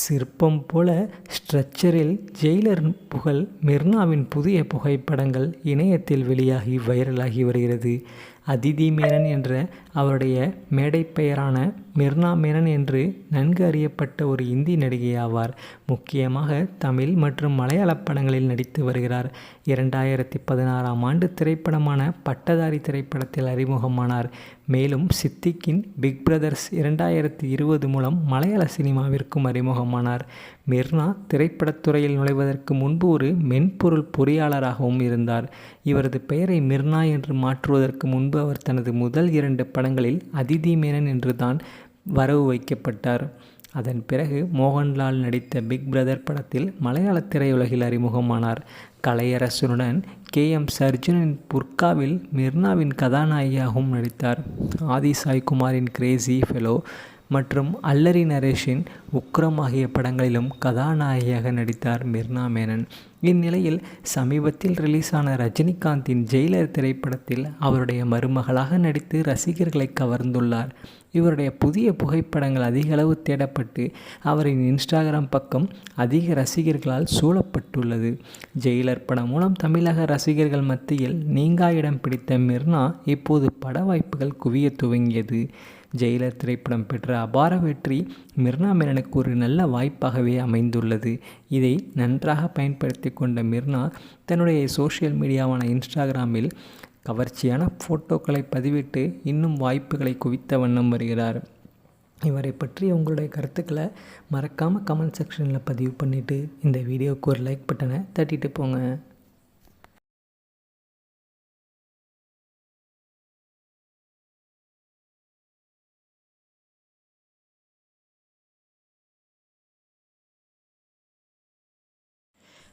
சிற்பம் போல ஸ்ட்ரக்சரில் ஜெயிலர் புகழ் மிர்னாவின் புதிய புகைப்படங்கள் இணையத்தில் வெளியாகி வைரலாகி வருகிறது. அதிதி மேனன் என்ற அவருடைய மேடை பெயரான மிர்னா மேனன் என்று நன்கு அறியப்பட்ட ஒரு இந்தி நடிகை ஆவார் முக்கியமாக தமிழ் மற்றும் மலையாள படங்களில் நடித்து வருகிறார். இரண்டாயிரத்தி பதினாறாம் ஆண்டு திரைப்படமான பட்டதாரி திரைப்படத்தில் அறிமுகமானார். மேலும் சித்திக்கின் பிக் பிரதர்ஸ் இரண்டாயிரத்தி இருபது மூலம் மலையாள சினிமாவிற்கும் அறிமுகமானார். மிர்னா திரைப்படத்துறையில் நுழைவதற்கு முன்பு ஒரு மென்பொருள் பொறியாளராகவும் இருந்தார். இவரது பெயரை மிர்னா என்று மாற்றுவதற்கு முன்பு அவர் தனது முதல் இரண்டு படங்களில் அதிதி மேனன் என்று தான் வரவு வைக்கப்பட்டார். அதன் பிறகு மோகன்லால் நடித்த பிக் பிரதர் படத்தில் மலையாள திரையுலகில் அறிமுகமானார். கலையரசனுடன் கே. எம். சர்ஜனின் புர்காவில் மிர்னாவின் கதாநாயகியாகவும் நடித்தார். ஆதி சாய்குமாரின் கிரேசி ஃபெலோ மற்றும் அல்லரி நரேஷின் உக்ரம் ஆகிய படங்களிலும் கதாநாயகியாக நடித்தார் மிர்னா மேனன். இந்நிலையில் சமீபத்தில் ரிலீஸான ரஜினிகாந்தின் ஜெயிலர் திரைப்படத்தில் அவருடைய மருமகளாக நடித்து ரசிகர்களை கவர்ந்துள்ளார். இவருடைய புதிய புகைப்படங்கள் அதிகளவு தேடப்பட்டு அவரின் இன்ஸ்டாகிராம் பக்கம் அதிக ரசிகர்களால் சூழப்பட்டுள்ளது. ஜெயிலர் படம் மூலம் தமிழக ரசிகர்கள் மத்தியில் நீங்கா இடம் பிடித்த மிர்னா இப்போது பட வாய்ப்புகள் குவிய துவங்கியது. ஜெயிலர் திரைப்படம் பெற்ற அபார வெற்றி மிர்னா மேனனுக்கு ஒரு நல்ல வாய்ப்பாகவே அமைந்துள்ளது. இதை நன்றாக பயன்படுத்தி கொண்ட மிர்னா தன்னுடைய சோஷியல் மீடியாவான இன்ஸ்டாகிராமில் கவர்ச்சியான ஃபோட்டோக்களை பதிவிட்டு இன்னும் வாய்ப்புகளை குவித்த வண்ணம் வருகிறார். இவரை பற்றி உங்களுடைய கருத்துக்களை மறக்காமல் கமெண்ட் செக்ஷனில் பதிவு பண்ணிவிட்டு இந்த வீடியோவுக்கு ஒரு லைக் பட்டனை தட்டிட்டு போங்க.